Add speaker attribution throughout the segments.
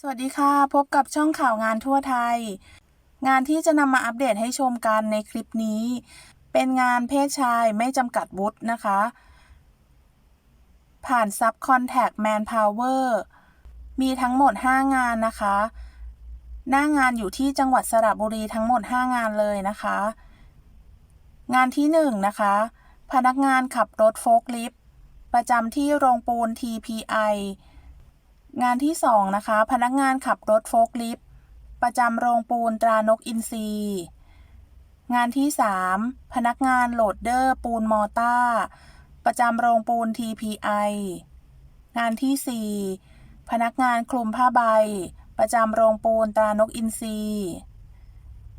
Speaker 1: สวัสดีค่ะ พบกับช่องข่าวงานทั่วไทย งานที่จะนำมาอัปเดตให้ชมกันในคลิปนี้ เป็นงานเพศชายไม่จำกัดวุฒินะคะ ผ่าน Subcontact Manpower มีทั้งหมด 5 งานนะคะ หน้างานอยู่ที่จังหวัดสระบุรีทั้งหมด 5 งานเลยนะคะ งานที่ 1 นะคะ พนักงานขับรถโฟล์คลิฟต์ประจำที่โรงปูน TPI งานที่ 2 นะคะ พนักงานขับรถโฟล์คลิฟต์ประจำโรงปูนตรานกอินทรีงานที่ 3 พนักงานโหลดเดอร์ปูนมอต้า ประจำโรงปูน TPI งานที่ 4 พนักงานคลุมผ้าใบ ประจำโรงปูนตรานกอินทรี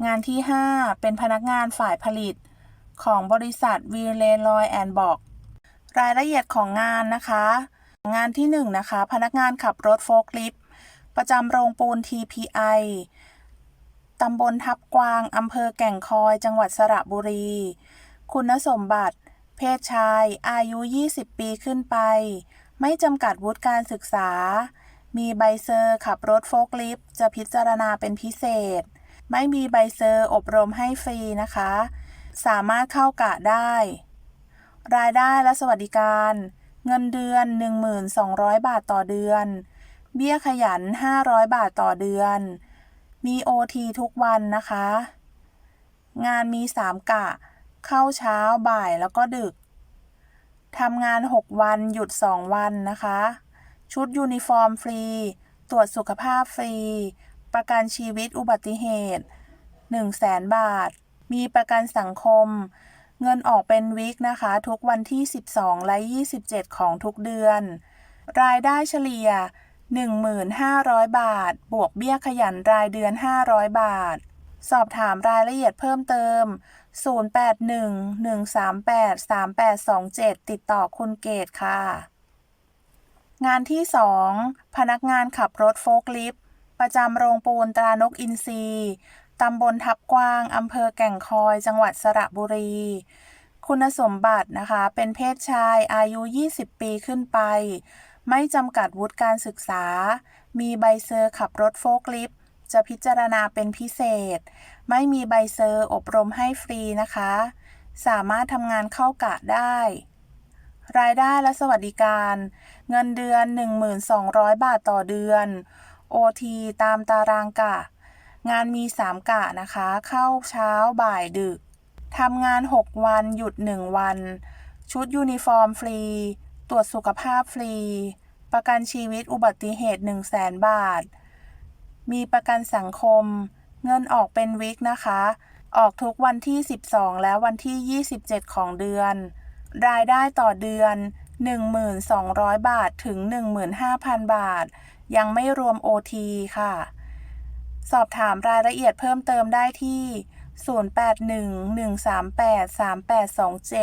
Speaker 1: งานที่ 5 เป็นพนักงานฝ่ายผลิต ของบริษัทวีเลลอยแอนบอก รายละเอียดของงานนะคะ งานที่1นนะคะ พนักงานขับรถโฟล์คลิฟต์ประจำโรงปูน TPI ตำบลทับกวาง อำเภอแก่งคอย จังหวัดสระบุรี คุณสมบัติ เพศชาย อายุ 20 ปีขึ้นไป ไม่จำกัดวุฒิการศึกษา มีใบเซอร์ขับรถโฟล์คลิฟต์จะพิจารณาเป็นพิเศษ ไม่มีใบเซอร์อบรมให้ฟรีนะคะ สามารถเข้ากะได้ รายได้และสวัสดิการ เงินเดือน 1,200 บาทต่อเดือน เบี้ยขยัน 500 บาทต่อเดือน มีโอทีทุกวันนะคะ งานมี 3 กะ เข้าเช้าบ่ายแล้วก็ดึก ทำงาน 6 วันหยุด 2 วันนะคะ ชุดยูนิฟอร์มฟรี ตรวจสุขภาพฟรี ประกันชีวิตอุบัติเหตุ 100,000บาท มีประกันสังคม เงินออกเป็นวิกนะคะ ทุกวันที่ 12 และ 27 ของทุกเดือน รายได้เฉลี่ย 1,500 บาท บวกเบี้ยขยันรายเดือน 500 บาท สอบถามรายละเอียดเพิ่มเติม 0811383827 ติดต่อคุณเกตค่ะ งานที่ 2 พนักงานขับรถโฟล์คลิฟต์ประจำโรงปูนตรานกอินทรี ตำบลทับกวาง อำเภอแก่งคอย จังหวัดสระบุรี คุณสมบัตินะคะ เป็นเพศชายอายุ 20 ปีขึ้นไป ไม่จำกัดวุฒิการศึกษา มีใบเซอร์ขับรถโฟล์คลิฟต์จะพิจารณาเป็นพิเศษ ไม่มีใบเซอร์อบรมให้ฟรีนะคะ สามารถทำงานเข้ากะได้ รายได้และสวัสดิการ เงินเดือน 1,200 บาทต่อเดือน OT ตามตารางกะ งานมี3กะนะคะ เข้าเช้าบ่ายดึกทำงาน 6 วันหยุด 1 วัน ชุดยูนิฟอร์มฟรี ตรวจสุขภาพฟรี ประกันชีวิตอุบัติเหตุ 1 0 0 0 0 0 บาท มีประกันสังคม เงินออกเป็นวิกนะคะ ออกทุกวันที่ 12 และวันที่ 27 ของเดือน รายได้ต่อเดือน 1,200 บาทถึง 15,000 บาท ยังไม่รวม OT ค่ะ สอบถามรายละเอียดเพิ่มเติมได้ที่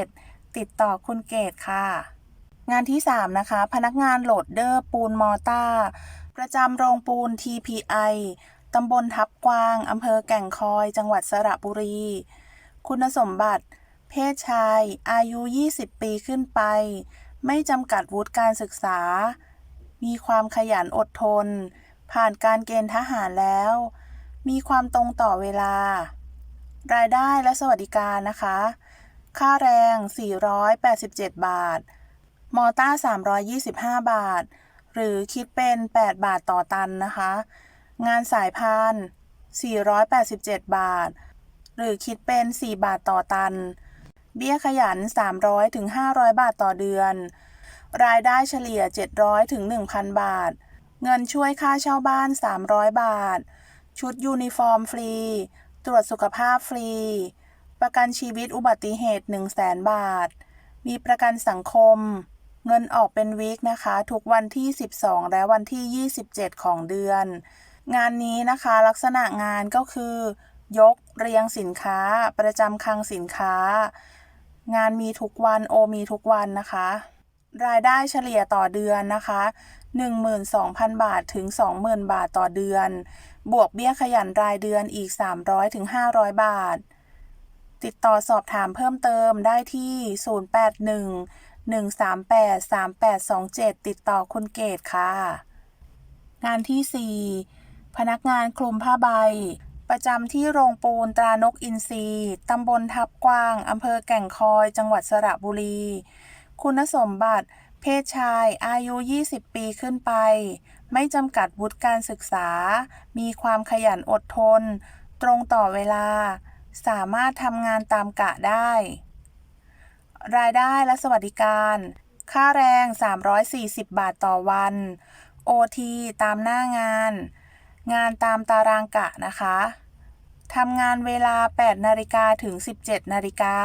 Speaker 1: 0811383827 ติดต่อคุณเกตค่ะ งานที่ 3 นะคะ พนักงานโหลดเดอร์ปูนมอต้า ประจำโรงปูน TPI ตำบลทับกวาง อำเภอแก่งคอย จังหวัดสระบุรี คุณสมบัติ เพศชาย อายุ 20 ปีขึ้นไป ไม่จำกัดวุฒิการศึกษา มีความขยันอดทน ผ่านการเกณฑ์ทหารแล้ว มีความตรงต่อเวลา รายได้และสวัสดิการนะคะ ค่าแรง 487 บาท มอต้า 325 บาท หรือคิดเป็น 8 บาทต่อตันนะคะ งานสายพาน 487 บาท หรือคิดเป็น 4 บาทต่อตัน เบี้ยขยัน 300ถึง500 บาทต่อเดือน รายได้เฉลี่ย 700ถึง1,000 บาท เงินช่วยค่าเช่าบ้าน 300 บาท ชุดยูนิฟอร์มฟรี ตรวจสุขภาพฟรี ประกันชีวิตอุบัติเหตุ 100,000 บาท มีประกันสังคม เงินออกเป็นวีคนะคะ ทุกวันที่ 12 และวันที่ 27 ของเดือน งานนี้นะคะลักษณะงานก็คือ ยกเรียงสินค้า ประจำคลังสินค้า งานมีทุกวันโอมีทุกวันนะคะรายได้เฉลี่ยต่อเดือนนะคะ 12,000 บาทถึง 20,000 บาทต่อเดือน บวกเบี้ยขยันรายเดือนอีก 300ถึง500 บาท ติดต่อสอบถามเพิ่มเติมได้ที่ 081 138 3827 ติดต่อคุณเกตค่ะ งานที่ 4 พนักงานคลุมผ้าใบ ประจำที่โรงปูนตรานกอินทรีตำบลทับกวาง อำเภอแก่งคอย จังหวัดสระบุรี คุณสมบัติ เพศชายอายุ 20 ปีขึ้นไป ไม่จำกัดวุฒิการศึกษา มีความขยันอดทน ตรงต่อเวลา สามารถทำงานตามกะได้ รายได้และสวัสดิการ ค่าแรง 340 บาทต่อวัน OT ตามหน้างาน งานตามตารางกะนะคะทำงานเวลา 8 นาฬิกาถึง 17 นาฬิกา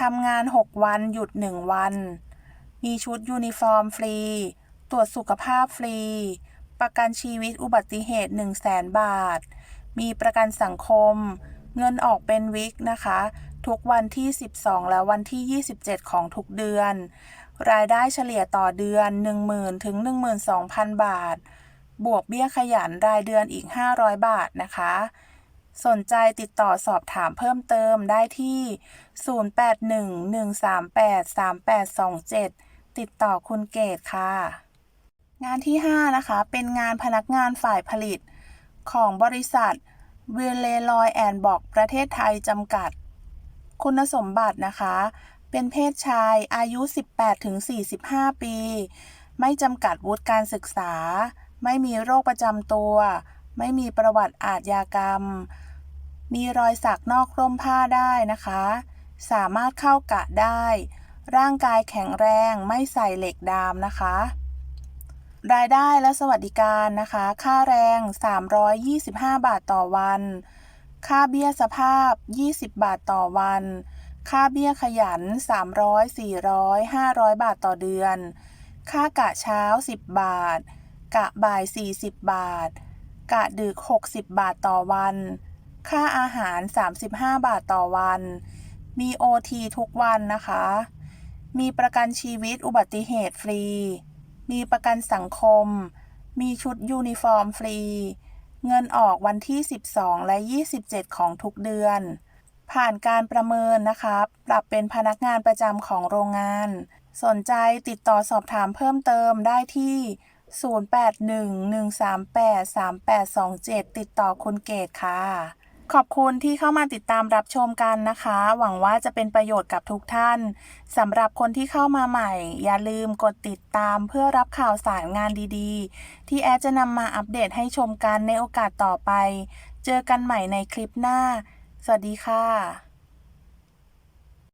Speaker 1: ทำงาน 6 วัน หยุด 1 วัน มีชุดยูนิฟอร์มฟรี ตรวจสุขภาพฟรี ประกันชีวิตอุบัติเหตุ 1 0 0 0 0 0 บาท มีประกันสังคม เงินออกเป็นวิกนะคะ ทุกวันที่ 12 และวันที่ 27 ของทุกเดือน รายได้เฉลี่ยต่อเดือน 10,000 ถึง 12,000 บาท บวกเบี้ยขยันรายเดือนอีก 500 บาทนะคะสนใจติดต่อสอบถามเพิ่มเติมได้ที่ 0811383827 ติดต่อคุณเกตค่ะ งานที่ 5 นะคะ เป็นงานพนักงานฝ่ายผลิต ของบริษัทเวเลลอยแอนบอกประเทศไทยจำกัด คุณสมบัตินะคะ เป็นเพศชายอายุ 18-45 ปี ไม่จำกัดวุฒิการศึกษา ไม่มีโรคประจำตัว ไม่มีประวัติอาทยากรรม มีรอยสักนอกร่มผ้าได้นะคะ สามารถเข้ากะได้ ร่างกายแข็งแรงไม่ใส่เหล็กดามนะคะ รายได้และสวัสดิการนะคะ ค่าแรง 325 บาทต่อวัน ค่าเบี้ยสภาพ 20 บาทต่อวัน ค่าเบี้ยขยัน 300 400 500 บาทต่อเดือน ค่ากะเช้า 10 บาท กะบ่าย 40 บาท กะดึก 60 บาทต่อวัน ค่าอาหาร 35 บาทต่อวัน มีโอทีทุกวันนะคะ มีประกันชีวิตอุบัติเหตุฟรี มีประกันสังคม มีชุดยูนิฟอร์มฟรี เงินออกวันที่ 12 และ 27 ของทุกเดือน ผ่านการประเมินนะคะปรับเป็นพนักงานประจำของโรงงาน สนใจติดต่อสอบถามเพิ่มเติมได้ที่ 0811383827 ติดต่อคุณเกตค่ะ ขอบคุณที่เข้ามาติดตามรับชมกันนะคะ หวังว่าจะเป็นประโยชน์กับทุกท่านสำหรับคนที่เข้ามาใหม่ อย่าลืมกดติดตามเพื่อรับข่าวสารงานดีๆ ที่แอดจะนำมาอัปเดตให้ชมกันในโอกาสต่อไป เจอกันใหม่ในคลิปหน้า สวัสดีค่ะ